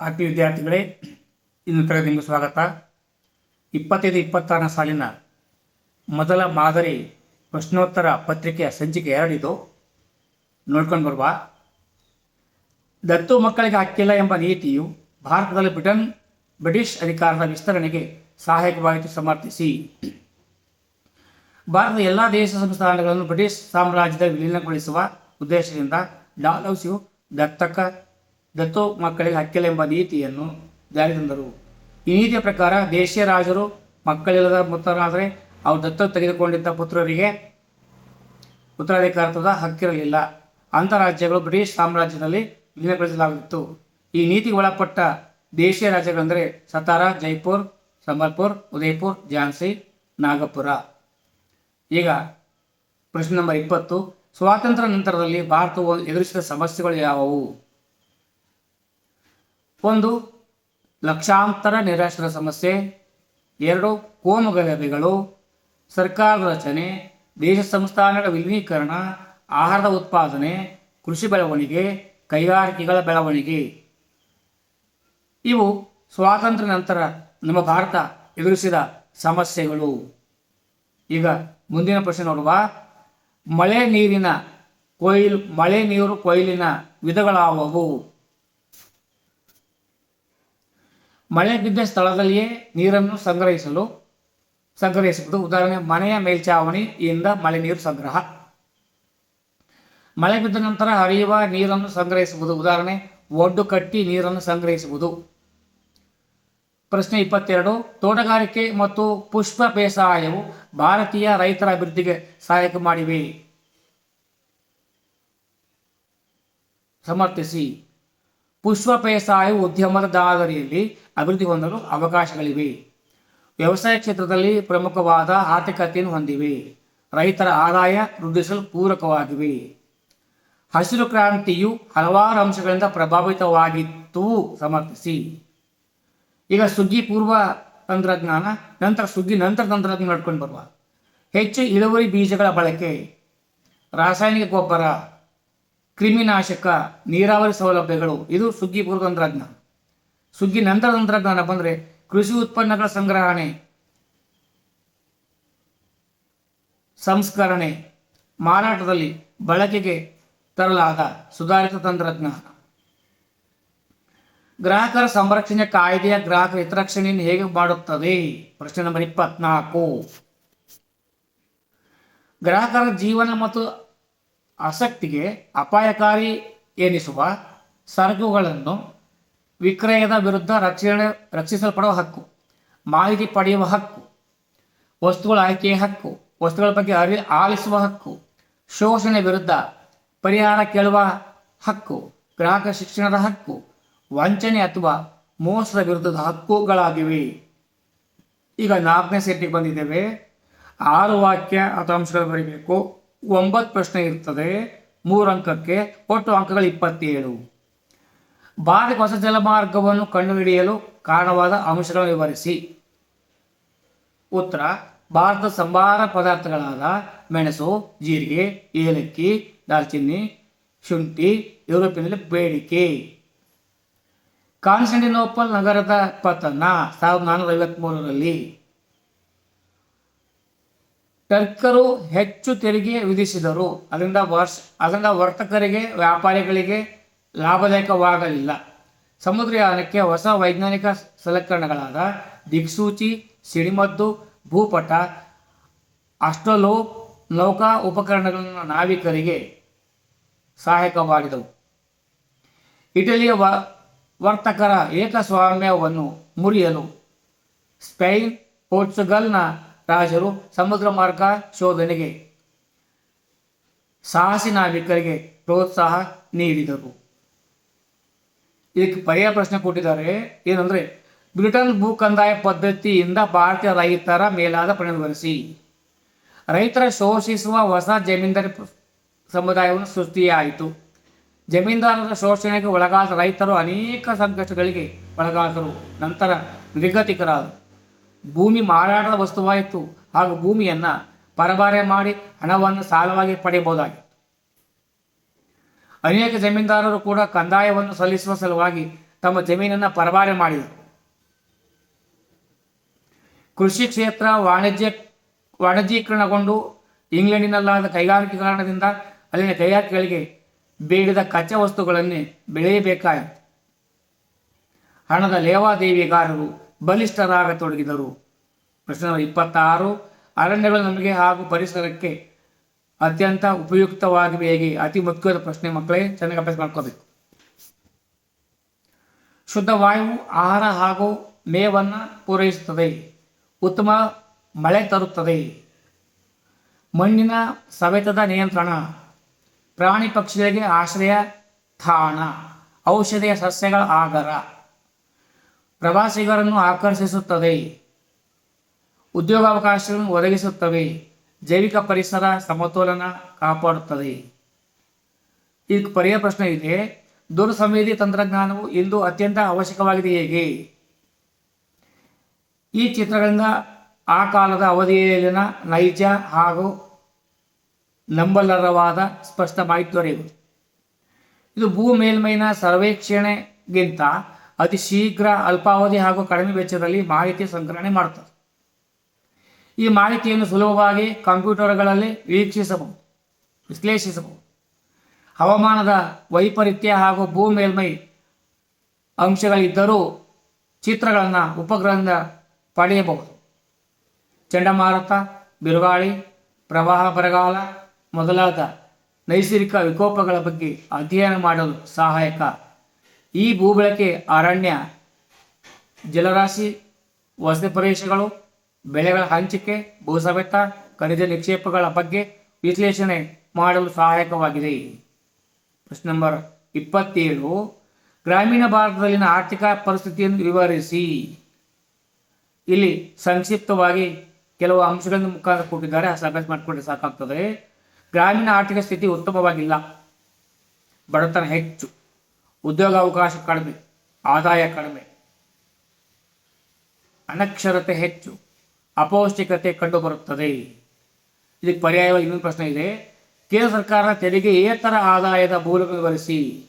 ಆತ್ಮೀಯ ವಿದ್ಯಾರ್ಥಿಗಳೇ, ಇನ್ನು ನಿಮಗೆ ಸ್ವಾಗತ. ಇಪ್ಪತ್ತೈದು, ಇಪ್ಪತ್ತಾರನೇ ಸಾಲಿನ ಮೊದಲ ಮಾದರಿ ಪ್ರಶ್ನೋತ್ತರ ಪತ್ರಿಕೆಯ ಸಂಚಿಕೆ ಎರಡಿದು ನೋಡ್ಕೊಂಡು ಬರುವ. ದತ್ತು ಮಕ್ಕಳಿಗೆ ಹಕ್ಕಿಲ್ಲ ಎಂಬ ನೀತಿಯು ಭಾರತದಲ್ಲಿ ಬ್ರಿಟನ್, ಬ್ರಿಟಿಷ್ ಅಧಿಕಾರದ ವಿಸ್ತರಣೆಗೆ ಸಹಾಯಕವಾಯಿತು ಸಮರ್ಥಿಸಿ. ಭಾರತದ ಎಲ್ಲ ದೇಶ ಸಂಸ್ಥಾನಗಳನ್ನು ಬ್ರಿಟಿಷ್ ಸಾಮ್ರಾಜ್ಯದ ವಿಲೀನಗೊಳಿಸುವ ಉದ್ದೇಶದಿಂದ ಡಾಲೌಸಿಯು ದತ್ತಕ ದತ್ತು ಮಕ್ಕಳಿಗೆ ಹಕ್ಕಿಲ್ಲ ಎಂಬ ನೀತಿಯನ್ನು ಜಾರಿ ತಂದರು. ಈ ನೀತಿಯ ಪ್ರಕಾರ ದೇಶೀಯ ರಾಜರು ಮಕ್ಕಳಿಲ್ಲದ ಪುತ್ರರಾದರೆ ಅವರು ದತ್ತು ತೆಗೆದುಕೊಂಡಿದ್ದ ಪುತ್ರರಿಗೆ ಉತ್ತರಾಧಿಕಾರತ್ವದ ಹಕ್ಕಿರಲಿಲ್ಲ. ಅಂತಾರಾಜ್ಯಗಳು ಬ್ರಿಟಿಷ್ ಸಾಮ್ರಾಜ್ಯದಲ್ಲಿ ವಿಲೀನಗೊಳಿಸಲಾಗಿತ್ತು ಈ ನೀತಿಗೆ ಒಳಪಟ್ಟ ದೇಶೀಯ ರಾಜ್ಯಗಳೆಂದರೆ ಸತಾರ, ಜೈಪುರ್, ಸಂಬಲ್ಪುರ್, ಉದಯ್ಪುರ್, ಝಾನ್ಸಿ, ನಾಗಪುರ. ಈಗ ಪ್ರಶ್ನೆ ನಂಬರ್ ಇಪ್ಪತ್ತು. ಸ್ವಾತಂತ್ರ್ಯ ನಂತರದಲ್ಲಿ ಭಾರತವು ಎದುರಿಸಿದ ಸಮಸ್ಯೆಗಳು ಯಾವುವು? ಒಂದು, ಲಕ್ಷಾಂತರ ನಿರಾಶ್ರಿತ ಸಮಸ್ಯೆ. ಎರಡು ಕೋಮಗಲಭೆಗಳು ಸರ್ಕಾರದ ರಚನೆ, ದೇಶ ಸಂಸ್ಥಾನಗಳ ವಿಲೀನೀಕರಣ, ಆಹಾರದ ಉತ್ಪಾದನೆ, ಕೃಷಿ ಬೆಳವಣಿಗೆ, ಕೈಗಾರಿಕೆಗಳ ಬೆಳವಣಿಗೆ. ಇವು ಸ್ವಾತಂತ್ರ್ಯ ನಂತರ ನಮ್ಮ ಭಾರತ ಎದುರಿಸಿದ ಸಮಸ್ಯೆಗಳು. ಈಗ ಮುಂದಿನ ಪ್ರಶ್ನೆ ನೋಡುವ. ಮಳೆ ನೀರಿನ ಕೊಯ್ಲು, ಮಳೆ ನೀರು ಕೊಯ್ಲಿನ ವಿಧಗಳಾವವು? ಮಳೆ ಬಿದ್ದ ಸ್ಥಳದಲ್ಲಿಯೇ ನೀರನ್ನು ಸಂಗ್ರಹಿಸಲು ಸಂಗ್ರಹಿಸುವುದು. ಉದಾಹರಣೆ, ಮನೆಯ ಮೇಲ್ಛಾವಣಿಯಿಂದ ಮಳೆ ನೀರು ಸಂಗ್ರಹ. ಮಳೆ ಬಿದ್ದ ನಂತರ ಹರಿಯುವ ನೀರನ್ನು ಸಂಗ್ರಹಿಸುವುದು. ಉದಾಹರಣೆ, ಒಡ್ಡು ಕಟ್ಟಿ ನೀರನ್ನು ಸಂಗ್ರಹಿಸುವುದು. ಪ್ರಶ್ನೆ ಇಪ್ಪತ್ತೆರಡು, ತೋಟಗಾರಿಕೆ ಮತ್ತು ಪುಷ್ಪ ಬೇಸಾಯವು ಭಾರತೀಯ ರೈತರ ಅಭಿವೃದ್ಧಿಗೆ ಸಹಾಯಕ ಮಾಡಿವೆ. ಸಮರ್ಥಿಸಿ. ಪುಷ್ಪ ಬೇಸಾಯವು ಉದ್ಯಮದ ಮಾದರಿಯಲ್ಲಿ ಅಭಿವೃದ್ಧಿ ಹೊಂದಲು ಅವಕಾಶಗಳಿವೆ. ವ್ಯವಸಾಯ ಕ್ಷೇತ್ರದಲ್ಲಿ ಪ್ರಮುಖವಾದ ಆರ್ಥಿಕತೆಯನ್ನು ಹೊಂದಿವೆ. ರೈತರ ಆದಾಯ ವೃದ್ಧಿಸಲು ಪೂರಕವಾಗಿವೆ. ಹಸಿರು ಕ್ರಾಂತಿಯು ಹಲವಾರು ಅಂಶಗಳಿಂದ ಪ್ರಭಾವಿತವಾಗಿತ್ತು, ಸಮರ್ಥಿಸಿ. ಈಗ ಸುಗ್ಗಿ ಪೂರ್ವ ತಂತ್ರಜ್ಞಾನ, ನಂತರ ಸುಗ್ಗಿ ನಂತರ ತಂತ್ರಜ್ಞಾನ ನಡ್ಕೊಂಡು ಬರುವ. ಹೆಚ್ಚು ಇಳುವರಿ ಬೀಜಗಳ ಬಳಕೆ, ರಾಸಾಯನಿಕ ಗೊಬ್ಬರ, ಕ್ರಿಮಿನಾಶಕ, ನೀರಾವರಿ ಸೌಲಭ್ಯಗಳು, ಇದು ಸುಗ್ಗಿ ಪೂರ್ವ ತಂತ್ರಜ್ಞಾನ. ಸುಗ್ಗಿ ನಂತರ ತಂತ್ರಜ್ಞಾನ ಬಂದರೆ ಕೃಷಿ ಉತ್ಪನ್ನಗಳ ಸಂಗ್ರಹಣೆ, ಸಂಸ್ಕರಣೆ, ಮಾರಾಟದಲ್ಲಿ ಬಳಕೆಗೆ ತರಲಾದ ಸುಧಾರಿತ ತಂತ್ರಜ್ಞಾನ. ಗ್ರಾಹಕರ ಸಂರಕ್ಷಣೆ ಕಾಯ್ದೆಯ ಗ್ರಾಹಕರ ಹಿತರಕ್ಷಣೆಯನ್ನು ಹೇಗೆ ಮಾಡುತ್ತದೆ? ಪ್ರಶ್ನೆ ನಂಬರ್ ಇಪ್ಪತ್ನಾಲ್ಕು. ಗ್ರಾಹಕರ ಜೀವನ ಮತ್ತು ಆಸಕ್ತಿಗೆ ಅಪಾಯಕಾರಿ ಎನಿಸುವ ಸರಕುಗಳನ್ನು ವಿಕ್ರಯದ ವಿರುದ್ಧ ರಕ್ಷಣೆ ರಕ್ಷಿಸಲ್ಪಡುವ ಹಕ್ಕು, ಮಾಹಿತಿ ಪಡೆಯುವ ಹಕ್ಕು, ವಸ್ತುಗಳ ಆಯ್ಕೆಯ ಹಕ್ಕು, ವಸ್ತುಗಳ ಬಗ್ಗೆ ಅರಿ, ಆಲಿಸುವ ಹಕ್ಕು, ಶೋಷಣೆ ವಿರುದ್ಧ ಪರಿಹಾರ ಕೇಳುವ ಹಕ್ಕು, ಗ್ರಾಹಕ ಶಿಕ್ಷಣದ ಹಕ್ಕು, ವಂಚನೆ ಅಥವಾ ಮೋಸದ ವಿರುದ್ಧದ ಹಕ್ಕುಗಳಾಗಿವೆ. ಈಗ ನಾಲ್ಕನೇ ಸೆಟ್ಟಿಗೆ ಬಂದಿದ್ದೇವೆ. ಆರು ವಾಕ್ಯ ಅಥವಾ ಅಂಶಗಳು ಬರೀಬೇಕು. ಒಂಬತ್ತು ಪ್ರಶ್ನೆ ಇರ್ತದೆ. ಮೂರು ಅಂಕಕ್ಕೆ, ಒಟ್ಟು ಅಂಕಗಳು ಇಪ್ಪತ್ತೇಳು. ಭಾರತಕ್ಕೆ ಹೊಸ ಜಲಮಾರ್ಗವನ್ನು ಕಂಡುಹಿಡಿಯಲು ಕಾರಣವಾದ ಅಂಶಗಳನ್ನು ವಿವರಿಸಿ. ಉತ್ತರ, ಭಾರತದ ಸಂಬಾರ ಪದಾರ್ಥಗಳಾದ ಮೆಣಸು, ಜೀರಿಗೆ, ಏಲಕ್ಕಿ, ದಾಲ್ಚಿನ್ನಿ, ಶುಂಠಿ, ಯುರೋಪಿನಲ್ಲಿ ಬೇಡಿಕೆ. ಕಾನ್ಸ್ಟಂಟಿನೋಪಲ್ ನಗರದ ಪತನ ಸಾವಿರದ ನಾನ್ನೂರ ಐವತ್ಮೂರರಲ್ಲಿ. ಟರ್ಕರು ಹೆಚ್ಚು ತೆರಿಗೆ ವಿಧಿಸಿದರು. ಅದರಿಂದ ವರ್ಷ, ಅದರಿಂದ ವರ್ತಕರಿಗೆ, ವ್ಯಾಪಾರಿಗಳಿಗೆ ಲಾಭದಾಯಕವಾಗಲಿಲ್ಲ. ಸಮುದ್ರಯಾನಕ್ಕೆ ಹೊಸ ವೈಜ್ಞಾನಿಕ ಸಲಕರಣೆಗಳಾದ ದಿಕ್ಸೂಚಿ, ಸಿಡಿಮದ್ದು, ಭೂಪಟ ಅಷ್ಟಲೋ ನೌಕಾ ಉಪಕರಣಗಳನ್ನು ನಾವಿಕರಿಗೆ ಸಹಾಯಕವಾಗಿದವು. ಇಟಲಿಯ ವ, ವರ್ತಕರ ಏಕಸ್ವಾಮ್ಯವನ್ನು ಮುರಿಯಲು ಸ್ಪೈನ್, ಪೋರ್ಚುಗಲ್ನ ರಾಜರು ಸಮುದ್ರ ಮಾರ್ಗ ಶೋಧನೆಗೆ ಸಾಹಸಿ ನಾವಿಕರಿಗೆ ಪ್ರೋತ್ಸಾಹ ನೀಡಿದರು. ಇದಕ್ಕೆ ಪರ್ಯಾಯ ಪ್ರಶ್ನೆ ಕೊಟ್ಟಿದ್ದಾರೆ. ಏನಂದ್ರೆ, ಬ್ರಿಟನ್ ಭೂ ಕಂದಾಯ ಪದ್ಧತಿಯಿಂದ ಭಾರತೀಯ ರೈತರ ಮೇಲಾದ ಪರಿಣಾಮ ಬರೆಸಿ ರೈತರ ಶೋಷಿಸುವ ಹೊಸ ಜಮೀನ್ದಾರಿ ಸಮುದಾಯವನ್ನು ಸೃಷ್ಟಿಯಾಯಿತು. ಜಮೀನ್ದಾರರ ಶೋಷಣೆಗೆ ಒಳಗಾದ ರೈತರು ಅನೇಕ ಸಂಕಷ್ಟಗಳಿಗೆ ಒಳಗಾದರು. ನಂತರ ನಿರ್ಗತಿಕರಾದರು. ಭೂಮಿ ಮಾರಾಟದ ವಸ್ತುವಾಯಿತು ಹಾಗೂ ಭೂಮಿಯನ್ನು ಪರಭಾರೆ ಮಾಡಿ ಹಣವನ್ನು ಸಾಲವಾಗಿ ಪಡೆಯಬಹುದಾಗಿತ್ತು ಅನೇಕ ಜಮೀನ್ದಾರರು ಕೂಡ ಕಂದಾಯವನ್ನು ಸಲ್ಲಿಸುವ ಸಲುವಾಗಿ ತಮ್ಮ ಜಮೀನನ್ನು ಪರಭಾರೆ ಮಾಡಿದರು. ಕೃಷಿ ಕ್ಷೇತ್ರ ವಾಣಿಜ್ಯ, ವಾಣಿಜ್ಯೀಕರಣಗೊಂಡು ಇಂಗ್ಲೆಂಡಿನಲ್ಲಾದ ಕೈಗಾರಿಕೀಕರಣದಿಂದ ಅಲ್ಲಿನ ಕೈಗಾರಿಕೆಗಳಿಗೆ ಬೇಡಿದ ಕಚ್ಚಾ ವಸ್ತುಗಳನ್ನೇ ಬೆಳೆಯಬೇಕಾಯಿತು. ಹಣದ ಲೇವಾದೇವಿಗಾರರು ಬಲಿಷ್ಠರಾಗತೊಡಗಿದರು. ಪ್ರಶ್ನೆ ಇಪ್ಪತ್ತಾರು, ಅರಣ್ಯಗಳು ನಮಗೆ ಹಾಗೂ ಪರಿಸರಕ್ಕೆ ಅತ್ಯಂತ ಉಪಯುಕ್ತವಾಗಿವೆ ಹೇಗೆ ಅತಿ ಮುಖ್ಯವಾದ ಪ್ರಶ್ನೆ ಮಕ್ಕಳೇ, ಚೆನ್ನಾಗಿ ಅಭ್ಯಾಸ ಮಾಡ್ಕೋಬೇಕು. ಶುದ್ಧ ವಾಯು ಆಹಾರ ಹಾಗೂ ಮೇವನ್ನು ಪೂರೈಸುತ್ತದೆ. ಉತ್ತಮ ಮಳೆ ತರುತ್ತದೆ. ಮಣ್ಣಿನ ಸವೆತದ ನಿಯಂತ್ರಣ. ಪ್ರಾಣಿ ಪಕ್ಷಿಗಳಿಗೆ ಆಶ್ರಯ ತಾಣ. ಔಷಧಿಯ ಸಸ್ಯಗಳ ಆಗರ. ಪ್ರವಾಸಿಗರನ್ನು ಆಕರ್ಷಿಸುತ್ತದೆ. ಉದ್ಯೋಗಾವಕಾಶಗಳನ್ನು ಒದಗಿಸುತ್ತವೆ. ಜೈವಿಕ ಪರಿಸರ ಸಮತೋಲನ ಕಾಪಾಡುತ್ತದೆ. ಇದಕ್ಕೆ ಪರ್ಯಾಯ ಪ್ರಶ್ನೆ ಇದೆ ದೂರ ಸಂವೇದಿ ತಂತ್ರಜ್ಞಾನವು ಇಂದು ಅತ್ಯಂತ ಅವಶ್ಯಕವಾಗಿದೆ ಹೇಗೆ? ಈ ಚಿತ್ರಗಳಿಂದ ಆ ಕಾಲದ ಅವಧಿಯಲ್ಲಿನ ನೈಜ ಹಾಗೂ ನಂಬಲರವಾದ ಸ್ಪಷ್ಟ ಮಾಹಿತಿ ದೊರೆಯುವುದು. ಇದು ಭೂ ಮೇಲ್ಮೈನ ಸರ್ವೇಕ್ಷಣೆಗಿಂತ ಅತಿ ಶೀಘ್ರ ಅಲ್ಪಾವಧಿ ಹಾಗೂ ಕಡಿಮೆ ವೆಚ್ಚದಲ್ಲಿ ಮಾಹಿತಿ ಸಂಗ್ರಹಣೆ ಮಾಡುತ್ತದೆ. ಈ ಮಾಹಿತಿಯನ್ನು ಸುಲಭವಾಗಿ ಕಂಪ್ಯೂಟರ್ಗಳಲ್ಲಿ ವೀಕ್ಷಿಸಬಹುದು, ವಿಶ್ಲೇಷಿಸಬಹುದು. ಹವಾಮಾನದ ವೈಪರೀತ್ಯ ಹಾಗೂ ಭೂ ಮೇಲ್ಮೈ ಅಂಶಗಳಿದ್ದರೂ ಚಿತ್ರಗಳನ್ನು ಉಪಗ್ರಹದಿಂದ ಪಡೆಯಬಹುದು. ಚಂಡಮಾರುತ, ಬಿರುಗಾಳಿ, ಪ್ರವಾಹ ಬರಗಾಲ ಮೊದಲಾದ ನೈಸರ್ಗಿಕ ವಿಕೋಪಗಳ ಬಗ್ಗೆ ಅಧ್ಯಯನ ಮಾಡಲು ಸಹಾಯಕ. ಈ ಭೂಬಳಕೆ ಅರಣ್ಯ, ಜಲರಾಶಿ, ವಸತಿ ಪ್ರದೇಶಗಳು ಬೆಳೆಗಳ ಹಂಚಿಕೆ, ಭೂಸವೆತ, ಖನಿಜ ನಿಕ್ಷೇಪಗಳ ಬಗ್ಗೆ ವಿಶ್ಲೇಷಣೆ ಮಾಡಲು ಸಹಾಯಕವಾಗಿದೆ. ಪ್ರಶ್ನೆ ನಂಬರ್ ಇಪ್ಪತ್ತೇಳು. ಗ್ರಾಮೀಣ ಭಾರತದಲ್ಲಿನ ಆರ್ಥಿಕ ಪರಿಸ್ಥಿತಿಯನ್ನು ವಿವರಿಸಿ. ಇಲ್ಲಿ ಸಂಕ್ಷಿಪ್ತವಾಗಿ ಕೆಲವು ಅಂಶಗಳನ್ನು ಮುಖಾಂತರ ಕೊಟ್ಟಿದ್ದಾರೆ. ಆ ಮಾಡಿಕೊಂಡ್ರೆ ಸಾಕಾಗ್ತದೆ. ಗ್ರಾಮೀಣ ಆರ್ಥಿಕ ಸ್ಥಿತಿ ಉತ್ತಮವಾಗಿಲ್ಲ. ಬಡತನ ಹೆಚ್ಚು. ಉದ್ಯೋಗಾವಕಾಶ ಕಡಿಮೆ. ಆದಾಯ ಕಡಿಮೆ. ಅನಕ್ಷರತೆ ಹೆಚ್ಚು. ಅಪೌಷ್ಟಿಕತೆ ಕಂಡುಬರುತ್ತದೆ. ಇದಕ್ಕೆ ಪರ್ಯಾಯವಾಗಿ ಇನ್ನೊಂದು ಪ್ರಶ್ನೆ ಇದೆ. ಕೇಂದ್ರ ಸರ್ಕಾರ ತೆರಿಗೆ ಏತರ ಆದಾಯದ ಮೂಲಕ ವಿವರಿಸಿ.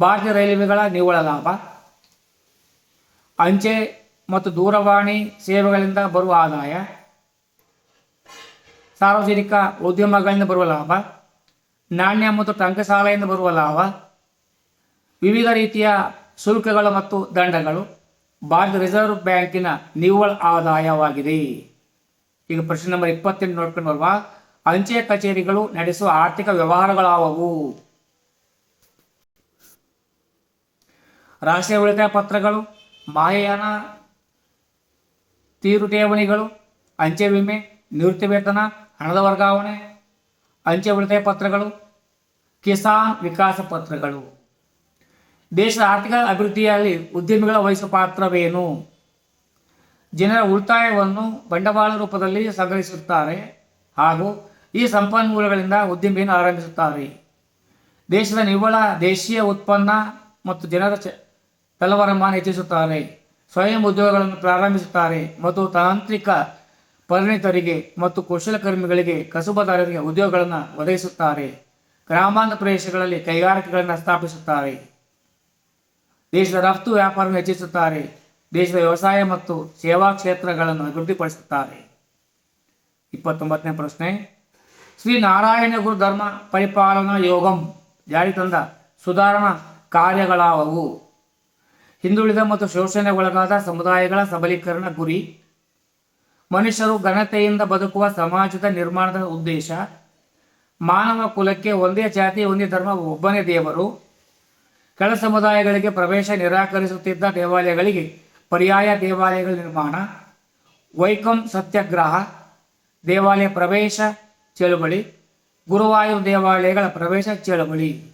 ಭಾರತೀಯ ರೈಲ್ವೆಗಳ ನಿವ್ವಳ ಲಾಭ. ಅಂಚೆ ಮತ್ತು ದೂರವಾಣಿ ಸೇವೆಗಳಿಂದ ಬರುವ ಆದಾಯ. ಸಾರ್ವಜನಿಕ ಉದ್ಯಮಗಳಿಂದ ಬರುವ ಲಾಭ. ನಾಣ್ಯ ಮತ್ತು ಟಂಕಸಾಲೆಯಿಂದ ಬರುವ ಲಾಭ. ವಿವಿಧ ರೀತಿಯ ಶುಲ್ಕಗಳು ಮತ್ತು ದಂಡಗಳು. ಭಾರತ ರಿಸರ್ವ್ ಬ್ಯಾಂಕಿನ ನಿವ್ವಳ ಆದಾಯವಾಗಿದೆ. ಈಗ ಪ್ರಶ್ನೆ ನಂಬರ್ ಇಪ್ಪತ್ತೆಂಟು ನೋಡ್ಕೊಂಡು ಅಂಚೆ ಕಚೇರಿಗಳು ನಡೆಸುವ ಆರ್ಥಿಕ ವ್ಯವಹಾರಗಳಾವವು? ರಾಷ್ಟ್ರೀಯ ಉಳಿತಾಯ ಪತ್ರಗಳು, ಮಾಯಯಾನ, ತೀರು ಠೇವಣಿಗಳು, ಅಂಚೆ ವಿಮೆ, ನಿವೃತ್ತಿ ವೇತನ, ಹಣದ ವರ್ಗಾವಣೆ, ಅಂಚೆ ಉಳಿತಾಯ ಪತ್ರಗಳು, ಕಿಸಾನ್ ವಿಕಾಸ ಪತ್ರಗಳು. ದೇಶದ ಆರ್ಥಿಕ ಅಭಿವೃದ್ಧಿಯಲ್ಲಿ ಉದ್ಯಮಿಗಳ ವಹಿಸುವ ಪಾತ್ರವೇನು? ಜನರ ಉಳಿತಾಯವನ್ನು ಬಂಡವಾಳ ರೂಪದಲ್ಲಿ ಸಂಗ್ರಹಿಸುತ್ತಾರೆ ಹಾಗೂ ಈ ಸಂಪನ್ಮೂಲಗಳಿಂದ ಉದ್ಯಮಿಯನ್ನು ಆರಂಭಿಸುತ್ತಾರೆ. ದೇಶದ ನಿವ್ವಳ ದೇಶೀಯ ಉತ್ಪನ್ನ ಮತ್ತು ಜನರ ಚ ತಲವರಮಾನ ಹೆಚ್ಚಿಸುತ್ತಾರೆ. ಸ್ವಯಂ ಉದ್ಯೋಗಗಳನ್ನು ಪ್ರಾರಂಭಿಸುತ್ತಾರೆ ಮತ್ತು ತಾಂತ್ರಿಕ ಪರಿಣಿತರಿಗೆ ಮತ್ತು ಕುಶಲಕರ್ಮಿಗಳಿಗೆ ಕಸುಬದಾರರಿಗೆ ಉದ್ಯೋಗಗಳನ್ನು ಒದಗಿಸುತ್ತಾರೆ. ಗ್ರಾಮಾಂತರ ಪ್ರದೇಶಗಳಲ್ಲಿ ಕೈಗಾರಿಕೆಗಳನ್ನು ಸ್ಥಾಪಿಸುತ್ತಾರೆ. ದೇಶದ ರಫ್ತು ವ್ಯಾಪಾರವನ್ನು ಹೆಚ್ಚಿಸುತ್ತಾರೆ. ದೇಶದ ವ್ಯವಸಾಯ ಮತ್ತು ಸೇವಾ ಕ್ಷೇತ್ರಗಳನ್ನು ಅಭಿವೃದ್ಧಿಪಡಿಸುತ್ತಾರೆ. ಇಪ್ಪತ್ತೊಂಬತ್ತನೇ ಪ್ರಶ್ನೆ. ಶ್ರೀ ನಾರಾಯಣ ಗುರು ಧರ್ಮ ಪರಿಪಾಲನಾ ಯೋಗಂ ಜಾರಿ ತಂದ ಸುಧಾರಣಾ ಕಾರ್ಯಗಳಾವವು? ಹಿಂದುಳಿದ ಮತ್ತು ಶೋಷಣೆಗೊಳಗಾದ ಸಮುದಾಯಗಳ ಸಬಲೀಕರಣ ಗುರಿ. ಮನುಷ್ಯರು ಘನತೆಯಿಂದ ಬದುಕುವ ಸಮಾಜದ ನಿರ್ಮಾಣದ ಉದ್ದೇಶ. ಮಾನವ ಕುಲಕ್ಕೆ ಒಂದೇ ಜಾತಿ, ಒಂದೇ ಧರ್ಮ, ಒಬ್ಬನೇ ದೇವರು. ಕೆಳ ಸಮುದಾಯಗಳಿಗೆ ಪ್ರವೇಶ ನಿರಾಕರಿಸುತ್ತಿದ್ದ ದೇವಾಲಯಗಳಿಗೆ ಪರ್ಯಾಯ ದೇವಾಲಯಗಳ ನಿರ್ಮಾಣ, ವೈಕಂ ಸತ್ಯಾಗ್ರಹ, ದೇವಾಲಯ ಪ್ರವೇಶ ಚಳುವಳಿ, ಗುರುವಾಯೂರು ದೇವಾಲಯಗಳ ಪ್ರವೇಶ ಚಳುವಳಿ.